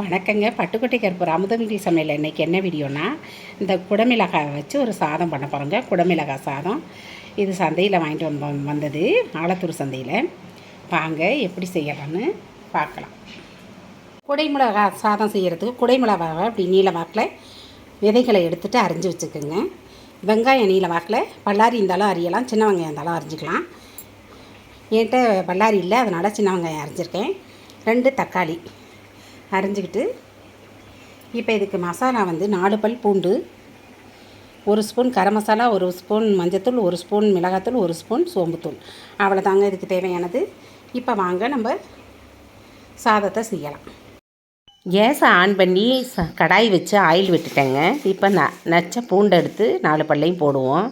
வணக்கங்க. பட்டுக்கோட்டை கருப்பூர் அமுதமிடி சமையல் இன்றைக்கி என்ன வீடியோனா இந்த குடமிளகாய் வச்சு ஒரு சாதம் பண்ண போகிறோங்க குடமிளகாய் சாதம். இது சந்தையில் வாங்கிட்டு வந்து வந்தது. ஆலத்தூர் சந்தையில். வாங்க எப்படி செய்யலாம்னு பார்க்கலாம். குடைமிளகாய் சாதம் செய்கிறதுக்கு குடைமிளகாவை அப்படி நீல வாக்கில் விதைகளை எடுத்துகிட்டு அரிஞ்சு வச்சுக்கோங்க. வெங்காயம் நீல வாக்கில். பல்லாரி இருந்தாலும் அரியலாம் சின்ன வெங்காயம் இருந்தாலும் அரிஞ்சிக்கலாம். என்கிட்ட பல்லாரி இல்லை அதனால் சின்ன வெங்காயம் அரிஞ்சிருக்கேன். ரெண்டு தக்காளி. அரிஞ்சிக்கிட்டு இப்போ இதுக்கு மசாலா வந்து நாலு பல் பூண்டு ஒரு ஸ்பூன் கரம் மசாலா ஒரு ஸ்பூன் மஞ்சத்தூள் ஒரு ஸ்பூன் மிளகாத்தூள் ஒரு ஸ்பூன் சோம்புத்தூள். அவ்வளோதாங்க இதுக்கு தேவையானது. இப்போ வாங்க நம்ம சாதத்தை செய்யலாம். கேஸை ஆன் பண்ணி ச கடாய் வச்சு ஆயில் விட்டுட்டேங்க. இப்போ ந நச்ச பூண்டை எடுத்து நாலு பல்லையும் போடுவோம்.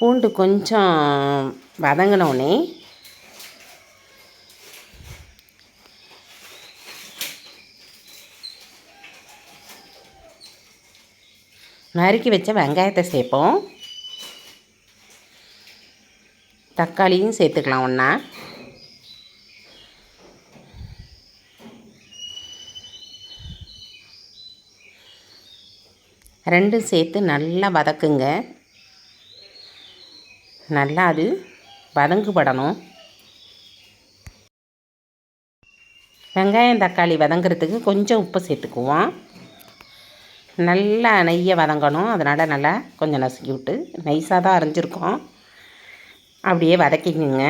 பூண்டு கொஞ்சம் வதங்கினோடனே நறுக்கி வச்ச வெங்காயத்தை சேர்ப்போம். தக்காளியும் சேர்த்துக்கலாம் ஒன்றா ரெண்டும் சேர்த்து நல்லா வதக்குங்க. நல்லா அது வதங்குபடணும். வெங்காயம் தக்காளி வதங்குறதுக்கு கொஞ்சம் உப்பு சேர்த்துக்குவோம். நல்லா நெய்யை வதங்கணும். அதனால் நல்லா கொஞ்சம் நசுக்கி விட்டு நைஸாக தான் அரைஞ்சிருக்கோம். அப்படியே வதக்கிக்குங்க.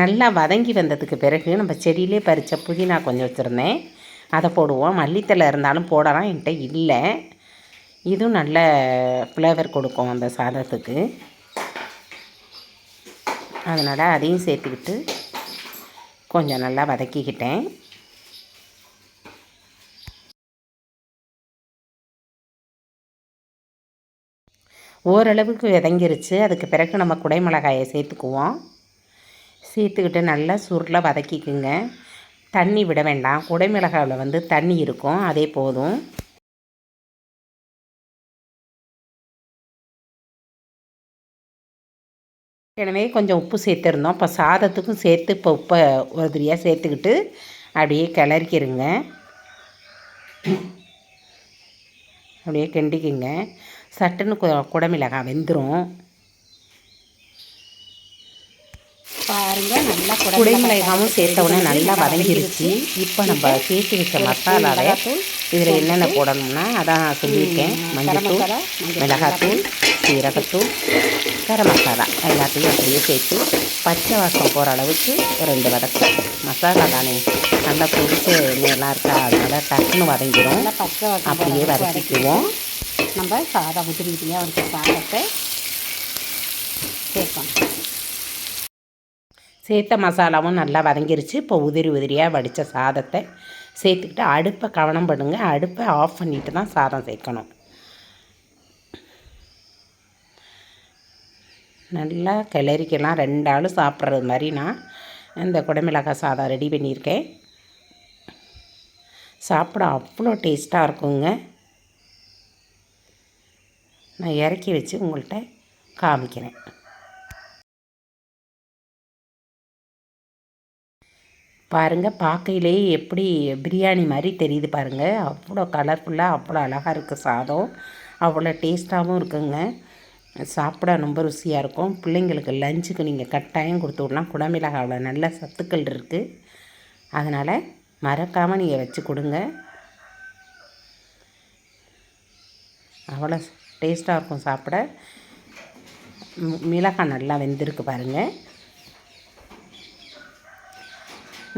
நல்லா வதங்கி வந்ததுக்கு பிறகு நம்ம செடியிலே பறித்த புதினா கொஞ்சம் வச்சுருந்தேன். அதை போடுவோம். மல்லித்தலை இருந்தாலும் போடலாம். என்கிட்ட இல்லை. இதுவும் நல்ல ஃப்ளேவர் கொடுக்கும் அந்த சாதத்துக்கு. அதனால் அதையும் சேர்த்துக்கிட்டு கொஞ்சம் நல்லா வதக்கிக்கிட்டேன். ஓரளவுக்கு விதங்கிருச்சு. அதுக்கு பிறகு நம்ம குடைமிளகாயை சேர்த்துக்குவோம். சேர்த்துக்கிட்டு நல்லா சுருளை வதக்கிக்குங்க. தண்ணி விட வேண்டாம். குடைமிளகாவில் வந்து தண்ணி இருக்கும். அதே போதும். எனவே கொஞ்சம் உப்பு சேர்த்துருந்தோம் இப்போ சாதத்துக்கும் சேர்த்து இப்போ உப்பை ஒரு திரியாக சேர்த்துக்கிட்டு அப்படியே கிளறிக்கிருங்க. அப்படியே கிண்டிக்குங்க. சட்டுன்னு கு குடமிளகாய் வெந்துடும் பாருங்கள் நல்லா குடைமிளகாவும் சேர்த்த உடனே நல்லா வதங்கிருச்சு இப்போ நம்ம சேர்த்து வச்ச மசாலாவை இதில் என்னென்ன போடணும்னா அதான் நான் சொல்லியிருக்கேன் மஞ்சத்தூள் மிளகாத்தூள் சீரகத்தூள் கரம் மசாலா எல்லாத்தையும் அப்படியே சேர்த்து பச்சை வாசம் போகிற அளவுக்கு ரெண்டு வதக்கு. மசாலா தானே நல்லா பொடிச்சு எண்ணெயெல்லாம் இருக்கா அதனால டக்குன்னு வதங்கிடும் நல்லா பச்சை வாசம் அப்படியே வதக்கிக்குவோம். நம்ம சாதம் உதிரி உதிரியாக வரைக்கும் சாதத்தை சேர்க்கணும். சேர்த்த மசாலாவும் நல்லா வதங்கிருச்சு. இப்போ உதிரி உதிரியாக வடித்த சாதத்தை சேர்த்துக்கிட்டு அடுப்பை கவனம் பண்ணுங்க. அடுப்பை ஆஃப் பண்ணிட்டு தான் சாதம் சேர்க்கணும். நல்லா கிளறிக்கலாம். ரெண்டு ஆள் சாப்பிட்றது மாதிரி நான் இந்த குடமிளகாய் சாதம் ரெடி பண்ணியிருக்கேன். சாப்பிட அவ்வளோ டேஸ்ட்டாக இருக்குங்க. நான் இறக்கி வச்சு உங்கள்கிட்ட காமிக்கிறேன். பாருங்கள் பார்க்கையிலே எப்படி பிரியாணி மாதிரி தெரியுது பாருங்கள் அவ்வளோ கலர்ஃபுல்லாக அவ்வளோ அழகாக இருக்குது சாதம். அவ்வளோ டேஸ்ட்டாகவும் இருக்குங்க. சாப்பிட ரொம்ப ருசியாக இருக்கும். பிள்ளைங்களுக்கு லஞ்சுக்கு நீங்கள் கட்டாயம் கொடுத்து விடலாம். குடமிளகாவில் நல்ல சத்துக்கள் இருக்குது அதனால் மறக்காமல் நீங்கள் வச்சு கொடுங்க. அவ்வளோ டேஸ்ட்டாக இருக்கும் சாப்பிட. மிளகாய் நல்லா வெந்திருக்கு பாருங்கள்